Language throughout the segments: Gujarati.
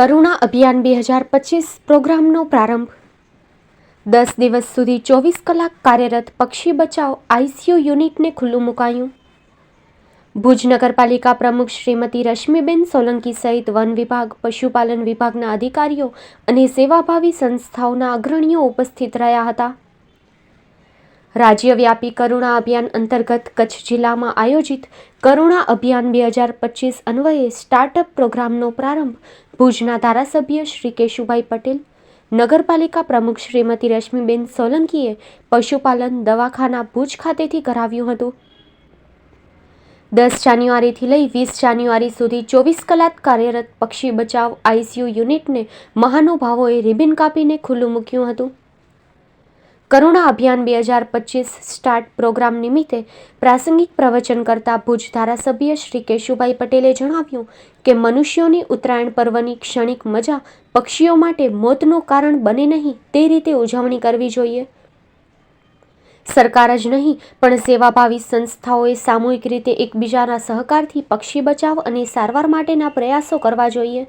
કરુણા અભિયાન બે હજાર પચીસ પ્રોગ્રામનો પ્રારંભ. દસ દિવસ સુધી ચોવીસ કલાક કાર્યરત પક્ષી બચાવ આઈસીયુ યુનિટને ખુલ્લું મુકાયું. ભુજ નગરપાલિકા પ્રમુખ શ્રીમતી રશ્મિબેન સોલંકી સહિત વન વિભાગ, પશુપાલન વિભાગના અધિકારીઓ અને સેવાભાવી સંસ્થાઓના અગ્રણીઓ ઉપસ્થિત રહ્યા હતા. રાજ્યવ્યાપી કરુણા અભિયાન અંતર્ગત કચ્છ જિલ્લામાં આયોજિત કરુણા અભિયાન બે હજાર પચીસ અન્વયે સ્ટાર્ટઅપ પ્રોગ્રામનો પ્રારંભ ભુજના ધારાસભ્ય શ્રી કેશુભાઈ પટેલ, નગરપાલિકા પ્રમુખ શ્રીમતી રશ્મિબેન સોલંકીએ પશુપાલન દવાખાના ભુજ ખાતેથી કરાવ્યું હતું. દસ જાન્યુઆરીથી લઈ વીસ જાન્યુઆરી સુધી ચોવીસ કલાક કાર્યરત પક્ષી બચાવ આઈસીયુ યુનિટને મહાનુભાવોએ રિબિન કાપીને ખુલ્લું મૂક્યું હતું. કરુણા અભિયાન બે હજાર પચીસ સ્ટાર્ટ પ્રોગ્રામ નિમિત્તે પ્રાસંગિક પ્રવચન કરતા ભુજ ધારાસભ્ય શ્રી કેશુભાઈ પટેલે જણાવ્યું કે મનુષ્યોની ઉત્તરાયણ પર્વની ક્ષણિક મજા પક્ષીઓ માટે મોતનું કારણ બને નહીં તે રીતે ઉજવણી કરવી જોઈએ. સરકાર જ નહીં, પણ સેવાભાવી સંસ્થાઓએ સામૂહિક રીતે એકબીજાના સહકારથી પક્ષી બચાવ અને સારવાર માટેના પ્રયાસો કરવા જોઈએ.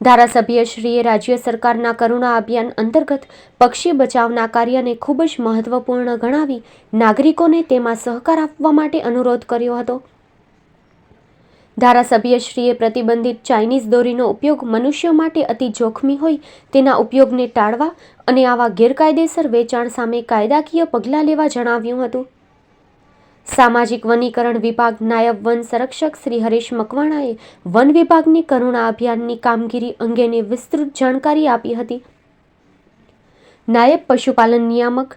ધારાસભ્યશ્રીએ રાજ્ય સરકારના કરુણા અભિયાન અંતર્ગત પક્ષી બચાવના કાર્યને ખૂબ જ મહત્વપૂર્ણ ગણાવી નાગરિકોને તેમાં સહકાર આપવા માટે અનુરોધ કર્યો હતો. ધારાસભ્યશ્રીએ પ્રતિબંધિત ચાઇનીઝ દોરીનો ઉપયોગ મનુષ્યો માટે અતિ જોખમી હોય તેના ઉપયોગને ટાળવા અને આવા ગેરકાયદેસર વેચાણ સામે કાયદાકીય પગલાં લેવા જણાવ્યું હતું. સામાજિક વનીકરણ વિભાગ નાયબ વન સંરક્ષક શ્રી હરીશ મકવાણાએ વન વિભાગની કરુણા અભિયાનની કામગીરી અંગેની વિસ્તૃત જાણકારી આપી હતી. નાયબ પશુપાલન નિયામક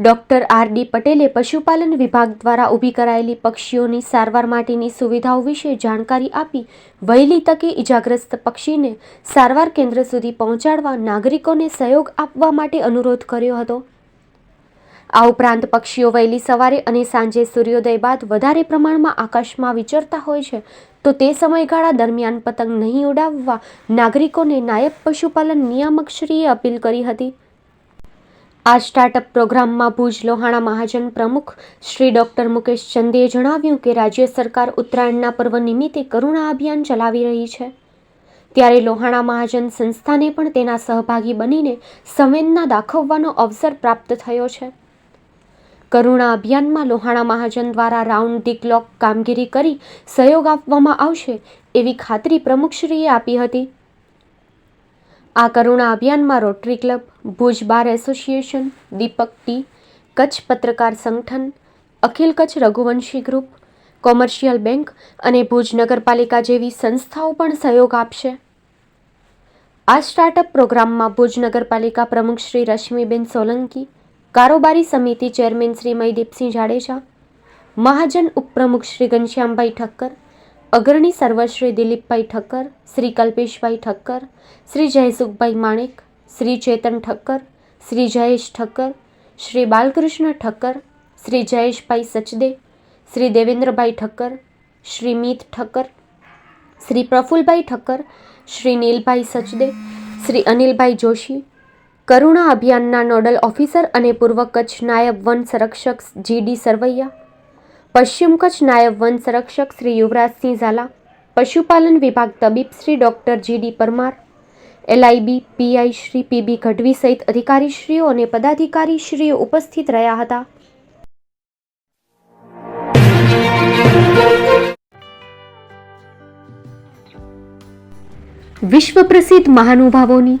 ડોક્ટર આર ડી પટેલે પશુપાલન વિભાગ દ્વારા ઊભી કરાયેલી પક્ષીઓની સારવાર માટેની સુવિધાઓ વિશે જાણકારી આપી વહેલી તકે ઇજાગ્રસ્ત પક્ષીને સારવાર કેન્દ્ર સુધી પહોંચાડવા નાગરિકોને સહયોગ આપવા માટે અનુરોધ કર્યો હતો. આ ઉપરાંત પક્ષીઓ વહેલી સવારે અને સાંજે સૂર્યોદય બાદ વધારે પ્રમાણમાં આકાશમાં વિચરતા હોય છે. તો તે સમયગાળા દરમિયાન પતંગ નહીં ઉડાવવા નાગરિકોને નાયબ પશુપાલન નિયામકશ્રીએ અપીલ કરી હતી. આ સ્ટાર્ટઅપ પ્રોગ્રામમાં ભુજ લોહાણા મહાજન પ્રમુખ શ્રી ડોક્ટર મુકેશ ચંદેએ જણાવ્યું કે રાજ્ય સરકાર ઉત્તરાયણના પર્વ નિમિત્તે કરુણા અભિયાન ચલાવી રહી છે. ત્યારે લોહાણા મહાજન સંસ્થાને પણ તેના સહભાગી બનીને સંવેદના દાખવવાનો અવસર પ્રાપ્ત થયો છે. કરુણા અભિયાનમાં લોહાણા મહાજન દ્વારા રાઉન્ડ ધી ક્લોક કામગીરી કરી સહયોગ આપવામાં આવશે એવી ખાતરી પ્રમુખશ્રીએ આપી હતી. આ કરુણા અભિયાનમાં rotary club, Bhuj bar association, Deepak T, Kutch પત્રકાર સંગઠન, Akhil Kutch Raghuvanshi group, commercial bank અને ભુજ નગરપાલિકા જેવી સંસ્થાઓ પણ સહયોગ આપશે. આ સ્ટાર્ટઅપ પ્રોગ્રામમાં ભુજ નગરપાલિકા પ્રમુખ શ્રી રશ્મિબેન સોલંકી કારોબારી સમિતિ ચેરમેન શ્રી મયદીપસિંહ જાડેજા, મહાજન ઉપપ્રમુખ શ્રી ઘનશ્યામભાઈ ઠક્કર, અગ્રણી સર્વશ્રી દિલીપભાઈ ઠક્કર, શ્રી કલ્પેશભાઈ ઠક્કર, શ્રી જયસુખભાઈ માણેક, શ્રી ચેતન ઠક્કર, શ્રી જયેશ ઠક્કર, શ્રી બાલકૃષ્ણ ઠક્કર, શ્રી જયેશભાઈ સચદે, શ્રી દેવેન્દ્રભાઈ ઠક્કર, શ્રી મીત ઠક્કર, શ્રી પ્રફુલભાઈ ઠક્કર, શ્રી નીલભાઈ સચદે, શ્રી અનિલભાઈ જોશી કરુણા અભિયાનના નોડલ ઓફિસર અને પૂર્વ કચ્છ નાયબ વન સંરક્ષક જીડી સરવૈયા, પશ્ચિમ કચ્છ નાયબ વન સંરક્ષક શ્રી યુવરાજસિંહ ઝાલા, પશુપાલન વિભાગ તબીબ Shri G GD Parmar, LIB PI Shri PB Gadhvi સહિત અધિકારીશ્રીઓ અને પદાધિકારીશ્રીઓ ઉપસ્થિત રહ્યા હતા. વિશ્વ પ્રસિદ્ધ મહાનુભાવોની